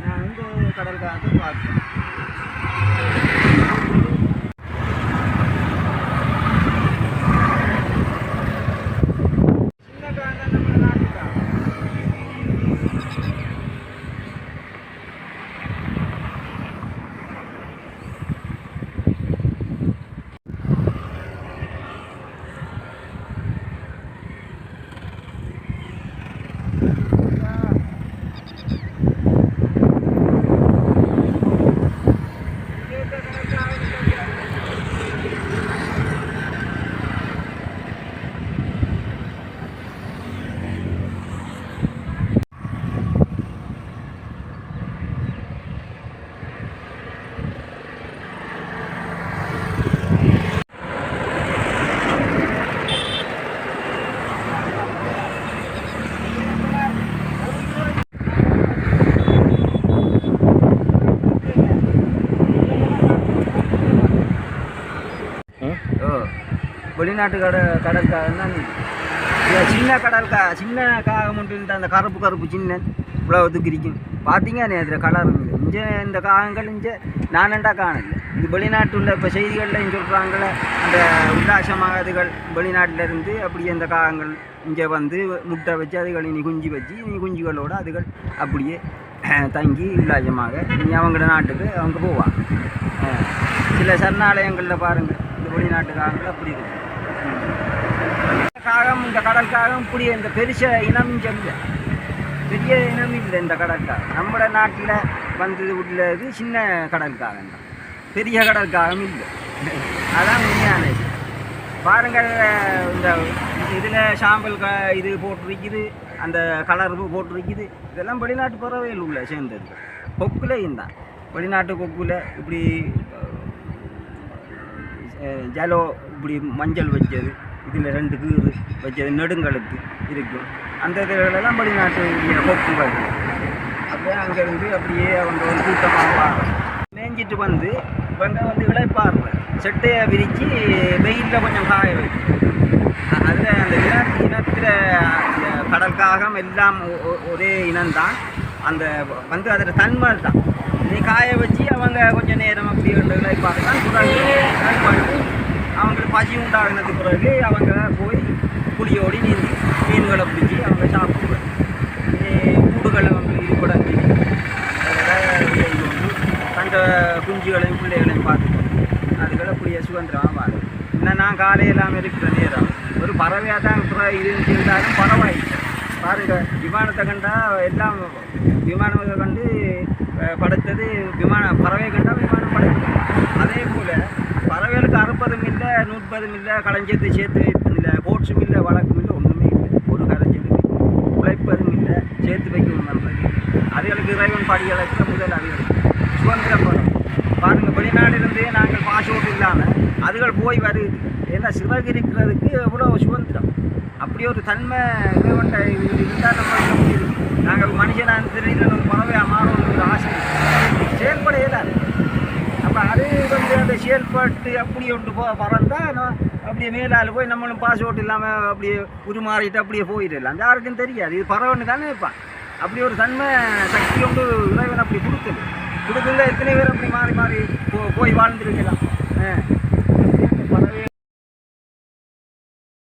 நான் வந்து கடல் காற்று பார்த்தேன் சின்ன காந்தான் நம்ம நாட்டுக்கான் ஓ வெளிநாட்டு கட கடற்காகம் தான் சின்ன கடற்கா சின்ன காகம் மட்டும் அந்த கருப்பு கருப்பு சின்ன இவ்வளோ ஒதுக்கிரிக்கும் பார்த்தீங்க அதில் கலர் இருந்தது இங்கே இந்த காகங்கள் இங்கே நானண்டா காணல. இது வெளிநாட்டுள்ள இப்போ செய்திகளில் சொல்கிறாங்களே அந்த உல்லாசமாகதுகள் வெளிநாட்டில் இருந்து அப்படியே இந்த காகங்கள் இங்கே வந்து முட்டை வச்சு அதுகள் இனி குஞ்சு வச்சு இனி குஞ்சுகளோட அதுகள் அப்படியே தங்கி உல்லாசமாக இனி அவங்களோட நாட்டுக்கு அவங்க போவாங்க. சில சரணாலயங்களில் பாருங்கள் இந்த வெளிநாட்டு காகங்கள் அப்படி இருக்கும் காகம் இந்த கடல் காகம் இப்படி இந்த பெருச இனம் இல்லை. பெரிய இனம் இல்லை இந்த கடல் காகம். நம்ம நாட்டில் வந்தது உள்ளது சின்ன கடல் காகம் தான். பெரிய கடல் காகம் இல்லை. அதான் உண்மையான இது. பாருங்கள் இந்த இதில் சாம்பல் க இது போட்டிருக்குது அந்த கலர் போட்டிருக்குது. இதெல்லாம் வெளிநாட்டு பறவைகள் உள்ள சேர்ந்தது. கொக்குலையும் தான் வெளிநாட்டு கொக்குல இப்படி ஜலோ இப்படி மஞ்சள் வச்சது. இதில் ரெண்டு கீறு வச்சது நெடுங்கழுத்து இருக்கும். அந்த இதுகளெல்லாம் வெளிநாட்டு கொக்கு வருது அப்படியே அங்கேருந்து அப்படியே அவங்க ஒரு கூட்டமாக மேய்ஞ்சிட்டு வந்து இவங்க வந்து இழைப்பாடுற செட்டையை விரித்து வெயிலில் கொஞ்சம் காய வைக்கும். அதில் அந்த இன இனத்தில் அந்த கடற்காகம் எல்லாம் ஒ- ஒரே இனம்தான். அந்த வந்து அதில் தன்மை தான் நீ காய வச்சு அவங்க கொஞ்சம் நேரம் அப்படி இழைப்பாடு தான் அவங்களுக்கு பசி உண்டாகினது பிறகு அவங்க போய் புளியோடி நீந்தி மீன்களை பிடிச்சி அவங்க சாப்பிடுவாங்க. கூடுகளை அவங்க இருப்படங்கி தங்க குஞ்சுகளையும் பிள்ளைகளையும் பார்த்துக்கணும் அதுகளை அப்படியே சுதந்திரமாக வாழும் இன்னும் நான் காலையெல்லாம் இருக்கிற நேரம். ஒரு பறவையாக தான் இப்போ இருந்து இருந்தாலும் பறவாயிடுச்சு பாருங்க விமானத்தை கண்டா எல்லாம் விமானத்தை கண்டு படைத்தது விமான பறவை கண்டா விமானம் படைத்தது. அதே முப்பதும் இல்லை நூற்பதும் இல்லை கலைஞ்சது சேர்த்து இல்லை கோட்ஸும் இல்லை வழக்கும் இல்லை. ஒன்றுமே இல்லை ஒரு கலைஞ்சது உழைப்பதும் இல்லை சேர்த்து வைக்கவும் நல்லது அதுகளுக்கு இறைவன் படிகளுக்கு முதல் அதுகளுக்கு சுதந்திரம் வரும் பாருங்கள் வெளிநாட்டிலிருந்து நாங்கள் பாஸ்போர்ட் இல்லாமல் அதுகள் போய் வருது. ஏன்னா சிறகு எவ்வளோ சுதந்திரம்? அப்படி ஒரு தன்மை இறைவன் இருந்தால் நம்ம நாங்கள் மனுஷனாக தெரியல நம்ம பறவையாக மாறணும் ஒரு ஆசை செயல்பட இயலாது அப்போ அது வந்து அந்த செயல்பட்டு அப்படி ஒன்று போ பறந்தா நான் அப்படியே மேலால் போய் நம்மளும் பாஸ்போர்ட் இல்லாமல் அப்படியே உருமாறிட்டு அப்படியே போயிடலாம். அந்த யாருக்கும் தெரியாது. இது பறவைன்னு தானே இருப்பான். அப்படி ஒரு தன்மை சக்தி ஒன்று இறைவன் அப்படி கொடுக்குது கொடுக்குங்க எத்தனை பேர் அப்படி மாறி மாறி போ போய் வாழ்ந்துருக்கலாம். ஆ.